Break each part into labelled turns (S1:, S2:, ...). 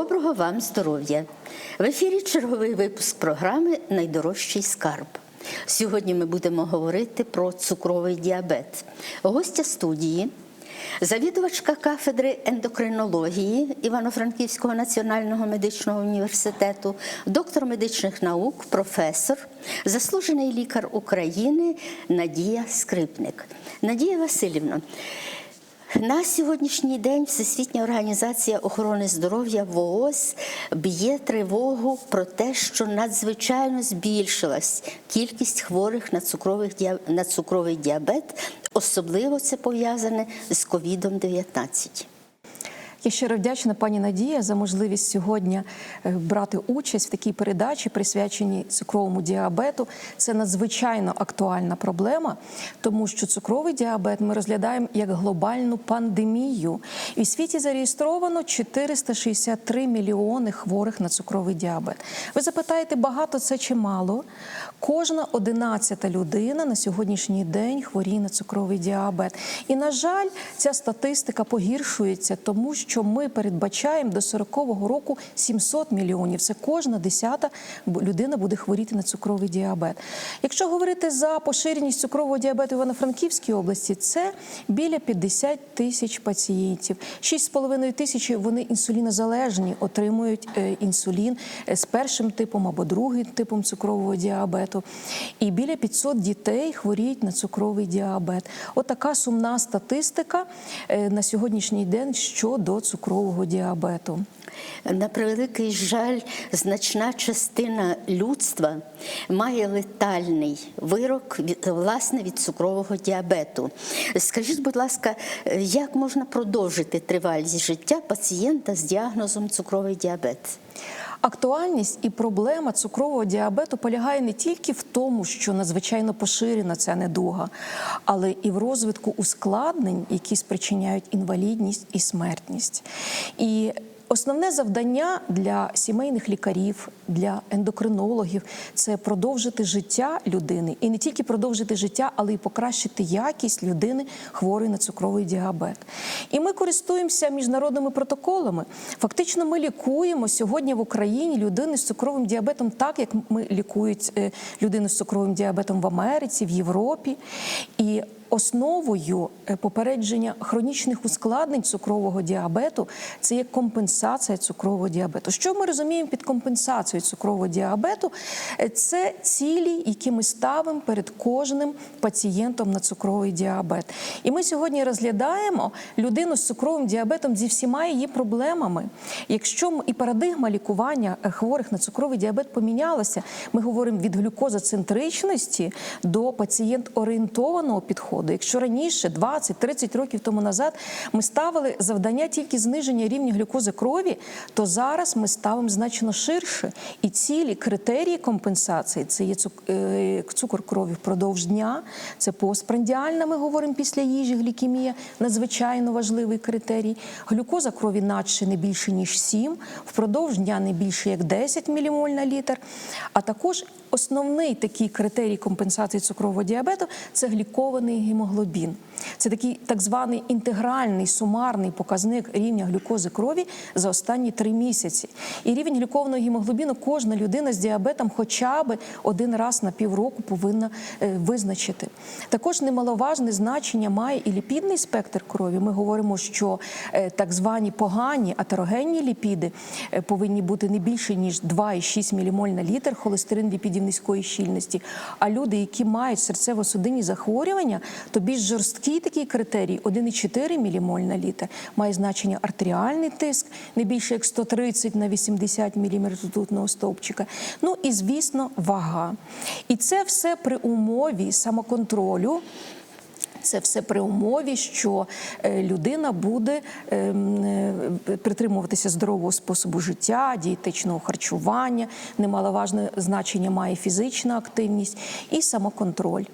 S1: Доброго вам здоров'я! В ефірі черговий випуск програми Найдорожчий скарб. Сьогодні ми будемо говорити про цукровий діабет. Гостя студії, завідувачка кафедри ендокринології Івано-Франківського національного медичного університету, доктор медичних наук, професор, заслужений лікар України Надія Скрипник. Надія Васильівна. На сьогоднішній день Всесвітня організація охорони здоров'я ВООЗ б'є тривогу про те, що надзвичайно збільшилась кількість хворих на цукровий, діабет. Особливо це пов'язане з ковідом 19
S2: Я щиро вдячна пані Надія за можливість сьогодні е, брати участь в такій передачі, присвяченій цукровому діабету. Це надзвичайно актуальна проблема, тому що цукровий діабет ми розглядаємо як глобальну пандемію. І в світі зареєстровано 463 мільйони хворих на цукровий діабет. Ви запитаєте, багато це чи мало? Кожна одинадцята людина на сьогоднішній день хворіє на цукровий діабет. І на жаль, ця статистика погіршується, тому що що ми передбачаємо до 40-го року 700 мільйонів. Це кожна десята людина буде хворіти на цукровий діабет. Якщо говорити за поширеність цукрового діабету в Івано-Франківській області, це біля 50 тисяч пацієнтів. 6,5 тисячі вони інсулінозалежні, отримують е, інсулін з першим типом або другим типом цукрового діабету. І біля 500 дітей хворіють на цукровий діабет. Отака сумна статистика е, на сьогоднішній день щодо цукрового діабету.
S1: На превеликий жаль, значна частина людства має летальний вирок від власне від цукрового діабету. Скажіть, будь ласка, як можна продовжити тривалість життя пацієнта з діагнозом цукровий діабет?
S2: Актуальність і проблема цукрового діабету полягає не тільки в тому, що надзвичайно поширена ця недуга, але і в розвитку ускладнень, які спричиняють інвалідність і смертність. І Основне завдання для сімейних лікарів, для ендокринологів це продовжити життя людини і не тільки продовжити життя, але й покращити якість людини хворої на цукровий діабет. І ми користуємося міжнародними протоколами. Фактично, ми лікуємо сьогодні в Україні людини з цукровим діабетом, так як ми лікують людину з цукровим діабетом в Америці, в Європі. І Основою попередження хронічних ускладнень цукрового діабету це є компенсація цукрового діабету. Що ми розуміємо під компенсацією цукрового діабету? Це цілі, які ми ставимо перед кожним пацієнтом на цукровий діабет. І ми сьогодні розглядаємо людину з цукровим діабетом зі всіма її проблемами. Якщо і парадигма лікування хворих на цукровий діабет помінялася, ми говоримо від глюкозоцентричності до пацієнт-орієнтованого підходу. Якщо раніше, 20-30 років тому назад, ми ставили завдання тільки зниження рівня глюкози крові, то зараз ми ставимо значно ширше. І цілі критерії компенсації це є цукор крові впродовж дня, це постпрандіальна, ми говоримо після їжі, глікемія, надзвичайно важливий критерій. Глюкоза крові надше не більше ніж 7, впродовж дня не більше як 10 мілімоль на літр. А також основний такий критерій компенсації цукрового діабету це глікований гемоглобін. Це такий так званий інтегральний сумарний показник рівня глюкози крові за останні три місяці. І рівень глюкованого гемоглобіну кожна людина з діабетом хоча б один раз на півроку повинна визначити. Також немаловажне значення має і ліпідний спектр крові. Ми говоримо, що так звані погані атерогенні ліпіди повинні бути не більше ніж 2,6 мілімоль на літр холестерин ліпідів низької щільності. А люди, які мають серцево-судинні захворювання, то більш жорсткий такий критерій 1,4 мілімоль на літр має значення артеріальний тиск не більше як 130 на 80 мм ртутного стовпчика. Ну і звісно, вага. І це все при умові самоконтролю. Це все при умові, що людина буде притримуватися здорового способу життя, дієтичного харчування, немаловажне значення має фізична активність і самоконтроль.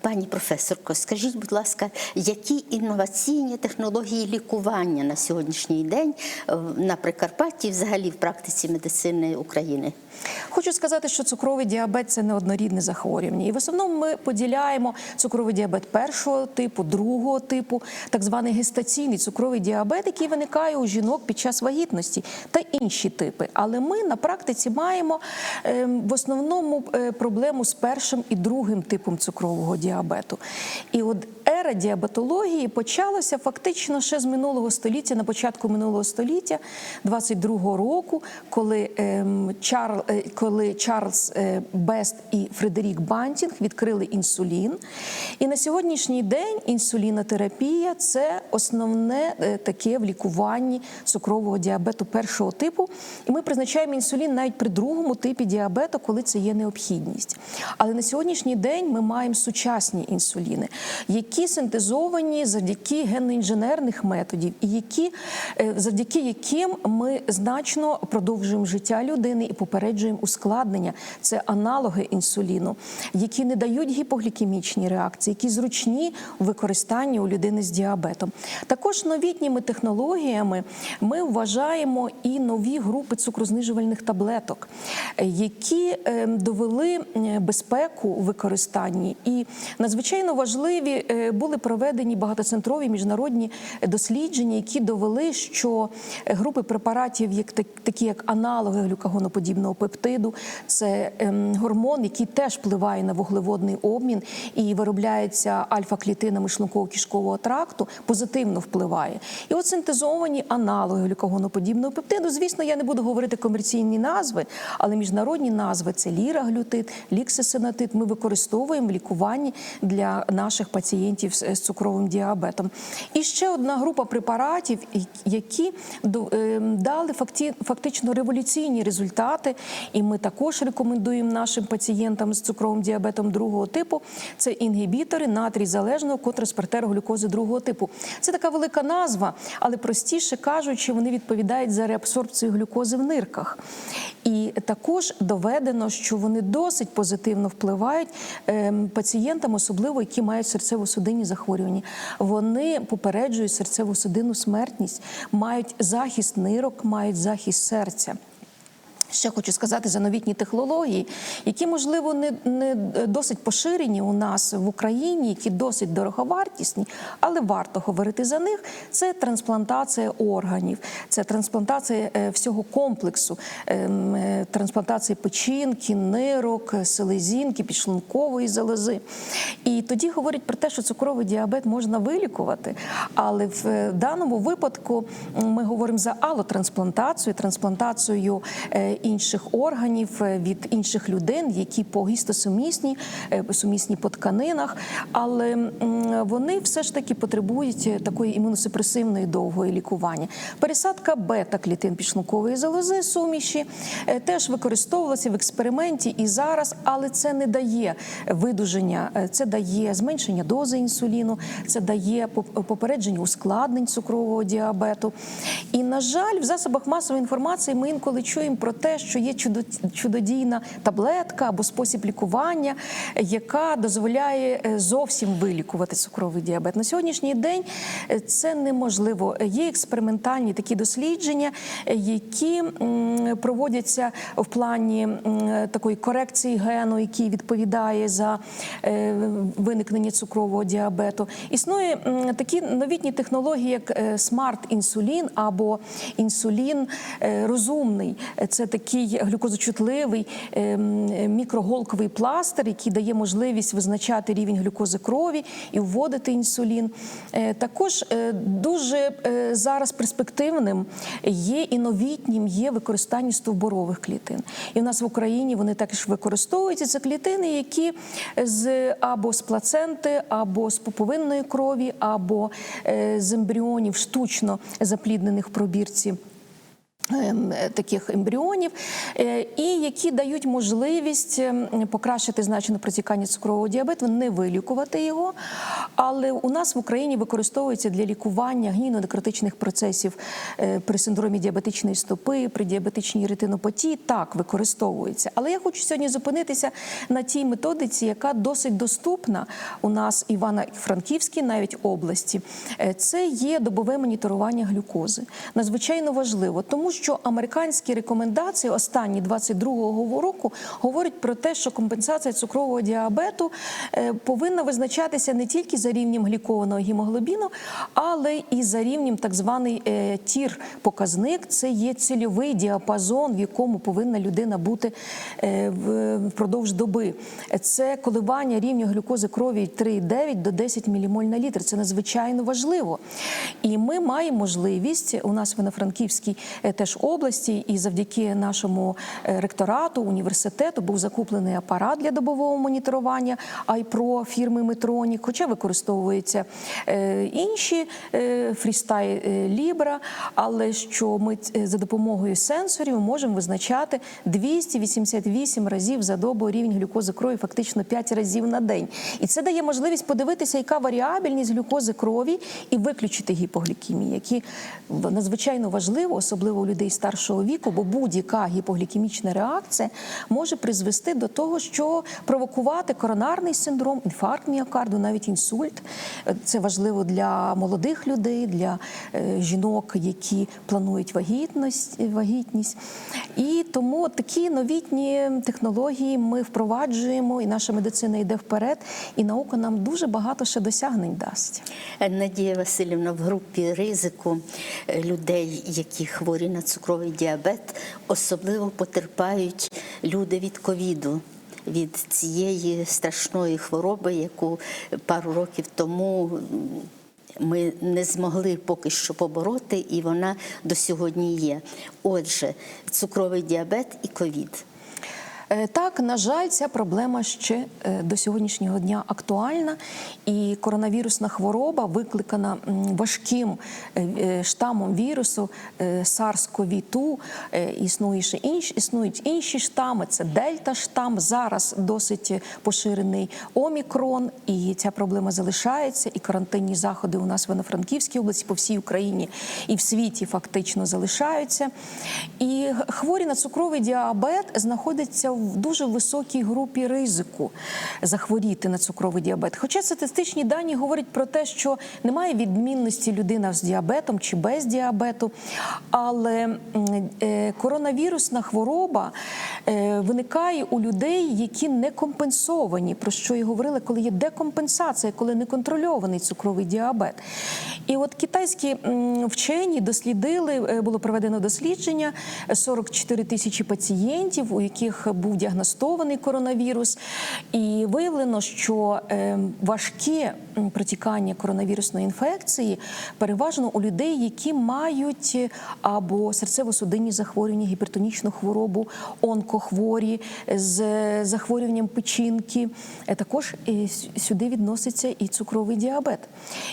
S1: Пані професорко, скажіть, будь ласка, які інноваційні технології лікування на сьогоднішній день на Прикарпатті, взагалі в практиці медицини України?
S2: Хочу сказати, що цукровий діабет це не однорідне захворювання. І в основному ми поділяємо цукровий діабет першого типу, другого типу, так званий гестаційний цукровий діабет, який виникає у жінок під час вагітності, та інші типи. Але ми на практиці маємо е, в основному е, проблему з першим і другим типом цукрового діабету. І от ера діабетології почалася фактично ще з минулого століття, на початку минулого століття, 22-го року, коли, ем, Чарл, е, коли Чарльз е, Бест і Фредерік Бантінг відкрили інсулін. І на сьогоднішній день інсулінотерапія це основне е, таке в лікуванні цукрового діабету першого типу. І ми призначаємо інсулін навіть при другому типі діабету, коли це є необхідність. Але на сьогоднішній день ми маємо сучасні інсуліни, які синтезовані завдяки генно-інженерних методів, і які е, завдяки яким ми значно продовжуємо життя людини і попереджуємо ускладнення. Це аналоги інсуліну, які не дають гіпоглікемічні реакції, які зручні у використанні у людини з діабетом. Також новітніми технологіями ми вважаємо і нові групи цукрознижувальних таблеток, які е, довели безпеку у використанні. І надзвичайно важливі е, були проведені багатоцентрові міжнародні дослідження, які довели, що групи препаратів, як такі як аналоги глюкагоноподібного пептиду, це ем, гормон, який теж впливає на вуглеводний обмін і виробляється альфа-клітинами шлунково-кишкового тракту, позитивно впливає. І от синтезовані аналоги глюкагоноподібного пептиду. Звісно, я не буду говорити комерційні назви, але міжнародні назви це ліраглютид, ліксисинатид. Ми використовуємо в лікуванні для наших пацієнтів з з цукровим діабетом. І ще одна група препаратів, які ем, дали фактично революційні результати. І ми також рекомендуємо нашим пацієнтам з цукровим діабетом другого типу. Це інгібітори натрій залежного контраспертеру глюкози другого типу. Це така велика назва, але простіше кажучи, вони відповідають за реабсорбцію глюкози в нирках. І також доведено, що вони досить позитивно впливають ем, пацієнтам, особливо які мають серцево-судинні захворювання. Вони попереджують серцево-судинну смертність, мають захист нирок, мають захист серця. Ще хочу сказати за новітні технології, які можливо не, не досить поширені у нас в Україні, які досить дороговартісні, але варто говорити за них. Це трансплантація органів, це трансплантація е, всього комплексу, ем, е, трансплантація печінки, нирок, селезінки, підшлункової залози. І тоді говорять про те, що цукровий діабет можна вилікувати. Але в е, даному випадку ми говоримо за алотрансплантацію, трансплантацію е, інших органів е, від інших людей, які по гістосумісні, е, сумісні по тканинах, але вони все ж таки потребують е, такої імуносупресивної довгої лікування. Пересадка бета-клітин підшлункової залози суміші теж використовувалася в експерименті і зараз, але це не дає видуження, це дає зменшення дози інсуліну, це дає поп- попередження ускладнень цукрового діабету. І на жаль, в засобах масової інформації ми інколи чуємо про те, що є чудодійна таблетка або спосіб лікування, яка дозволяє е, зовсім вилікувати цукровий діабет. На сьогоднішній день е, це неможливо. Є експериментальні такі дослідження, е, які проводяться в плані такої корекції гену, який відповідає за виникнення цукрового діабету. Існує такі новітні технології, як смарт-інсулін або інсулін розумний. Це такий глюкозочутливий е, мікроголковий пластир, який дає можливість визначати рівень глюкози крові і вводити інсулін. Е, Також е, дуже е, зараз перспективним є і новітнім є використання стовбурових клітин. І в нас в Україні вони також використовуються. Це клітини, які з або з плаценти, або з пуповинної крові, або з ембріонів штучно запліднених пробірці ем, таких ембріонів, е, і які дають можливість ем, покращити значно протікання цукрового діабету, не вилікувати його. Але у нас в Україні використовується для лікування гнійно-некротичних процесів е, при синдромі діабетичної стопи, при діабетичній ретинопатії. Так, використовується. Але я хочу сьогодні зупинитися на тій методиці, яка досить доступна у нас в Івано-Франківській, навіть області. Е, Це є добове моніторування глюкози. Надзвичайно важливо, тому що американські рекомендації останні 22-го року говорять про те, що компенсація цукрового діабету е, повинна визначатися не тільки за рівнем глікованого гемоглобіну, але і за рівнем так званий е, тір показник. Це є цільовий діапазон, в якому повинна людина бути е, впродовж доби. Це коливання рівня глюкози крові 3,9 до 10 мілімоль на літр. Це надзвичайно важливо. І ми маємо можливість у нас в Івано-Франківській е, теж області, і завдяки нашому е, ректорату, університету був закуплений апарат для добового моніторування iPro фірми Метронік, хоча використовуються е, інші е, фрістай Libra, але що ми за допомогою сенсорів можемо визначати 288 разів за добу рівень глюкози крові, фактично 5 разів на день. І це дає можливість подивитися, яка варіабельність глюкози крові, і виключити гіпоглікемію, які надзвичайно важливо, особливо у людей старшого віку, бо будь-яка гіпоглікемічна реакція може призвести до того, що провокувати коронарний синдром, інфаркт міокарду, навіть інсульт. Е, Це важливо для молодих людей, для е, жінок, які планують вагітність, вагітність. І тому такі новітні технології ми впроваджуємо, і наша медицина йде вперед, і наука нам дуже багато ще досягнень дасть.
S1: Надія Васильівна, в групі ризику е, людей, які хворі на цукровий діабет, особливо потерпають люди від ковіду. Від цієї страшної хвороби, яку пару років тому ми не змогли поки що побороти, і вона до сьогодні є. Отже, цукровий діабет і ковід.
S2: Е, Так, на жаль, ця проблема ще е, до сьогоднішнього дня актуальна, і коронавірусна хвороба викликана важким е, штамом вірусу е, SARS-CoV-2. Е, Існує ще інші, існують інші штами. Це дельта-штам. Зараз досить поширений омікрон, і ця проблема залишається. І карантинні заходи у нас в Івано-Франківській області по всій Україні і в світі фактично залишаються. І хворі на цукровий діабет знаходяться в дуже високій групі ризику захворіти на цукровий діабет. Хоча статистичні дані говорять про те, що немає відмінності людина з діабетом чи без діабету, але е, коронавірусна хвороба е, виникає у людей, які не компенсовані, про що і говорили, коли є декомпенсація, коли неконтрольований цукровий діабет. І от китайські вчені дослідили, е, було проведено дослідження 44 тисячі пацієнтів, у яких був діагностований коронавірус, і виявлено, що е, важке протікання коронавірусної інфекції переважно у людей, які мають е, або серцево-судинні захворювання, гіпертонічну хворобу, онкохворі з е, захворюванням печінки. Е, Також сюди відноситься і цукровий діабет.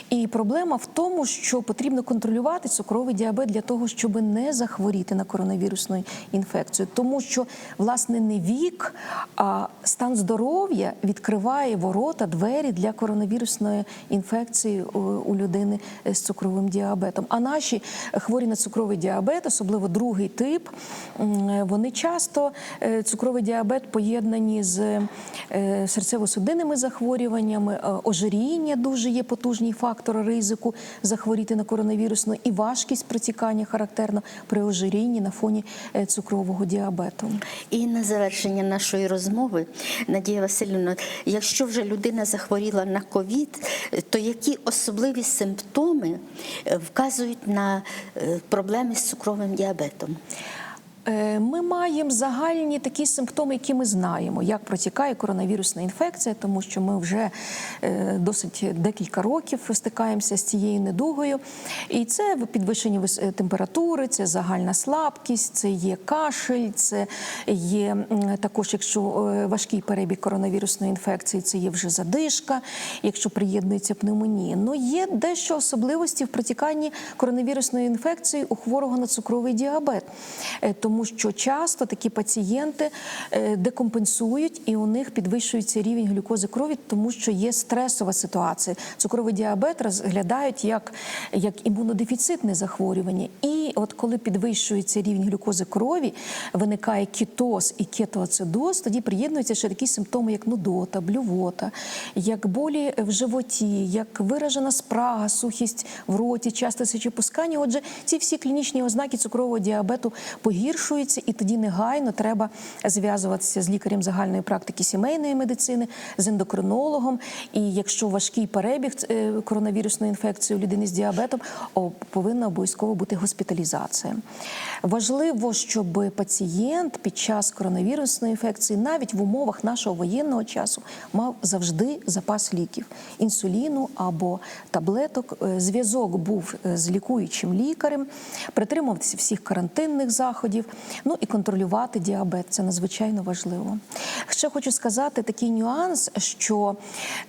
S2: І проблема в тому, що потрібно контролювати цукровий діабет для того, щоб не захворіти на коронавірусну інфекцію, тому що власне не вік, а стан здоров'я відкриває ворота, двері для коронавірусної інфекції у, людини з цукровим діабетом. А наші хворі на цукровий діабет, особливо другий тип, вони часто е, цукровий діабет поєднані з е, серцево-судинними захворюваннями, е, ожиріння дуже є потужний фактор ризику захворіти на коронавірусну і важкість протікання характерно при ожирінні на фоні цукрового діабету.
S1: І на завершення нашої розмови, Надія Васильівна, якщо вже людина захворіла на ковід, то які особливі симптоми е, вказують на е, проблеми з цукровим діабетом?
S2: Е, Ми маємо загальні такі симптоми, які ми знаємо, як протікає коронавірусна інфекція, тому що ми вже е, досить декілька років стикаємося з цією недугою. І це підвищення е, температури, це загальна слабкість, це є кашель, це є також, якщо важкий перебіг коронавірусної інфекції, це є вже задишка, якщо приєднується пневмонія. Ну є дещо особливості в протіканні коронавірусної інфекції у хворого на цукровий діабет. Тому тому що часто такі пацієнти е, декомпенсують і у них підвищується рівень глюкози крові, тому що є стресова ситуація. Цукровий діабет розглядають як, як імунодефіцитне захворювання. І от коли підвищується рівень глюкози крові, виникає кітоз і кетоацидоз, тоді приєднуються ще такі симптоми, як нудота, блювота, як болі в животі, як виражена спрага, сухість в роті, часте сечопускання. Отже, ці всі клінічні ознаки цукрового діабету погіршуються, і тоді негайно треба зв'язуватися з лікарем загальної практики сімейної медицини, з ендокринологом. І якщо важкий перебіг е, коронавірусної інфекції у людини з діабетом, повинна обов'язково бути госпіталізація. Важливо, щоб пацієнт під час коронавірусної інфекції, навіть в умовах нашого воєнного часу, мав завжди запас ліків інсуліну або таблеток. Е, Зв'язок був е, з лікуючим лікарем, притримуватися всіх карантинних заходів, ну і контролювати діабет. Це надзвичайно важливо. Ще хочу сказати такий нюанс, що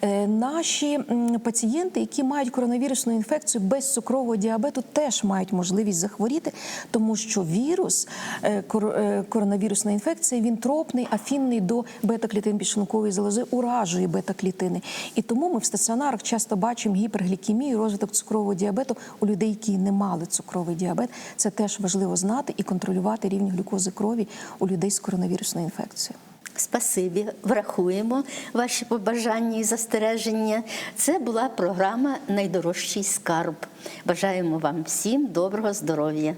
S2: е, наші пацієнти, які мають коронавірусну інфекцію без цукрового діабету, теж мають можливість захворіти, тому що вірус е, е, коронавірусна інфекція він тропний, афінний до бета-клітин підшлункової залози, уражує бета-клітини. І тому ми в стаціонарах часто бачимо гіперглікемію, розвиток цукрового діабету у людей, які не мали цукровий діабет. Це теж важливо знати і контролювати рівень глюкози крові у людей з коронавірусною інфекцією.
S1: Спасибі, врахуємо ваші побажання і застереження. Це була програма Найдорожчий скарб. Бажаємо вам всім доброго здоров'я.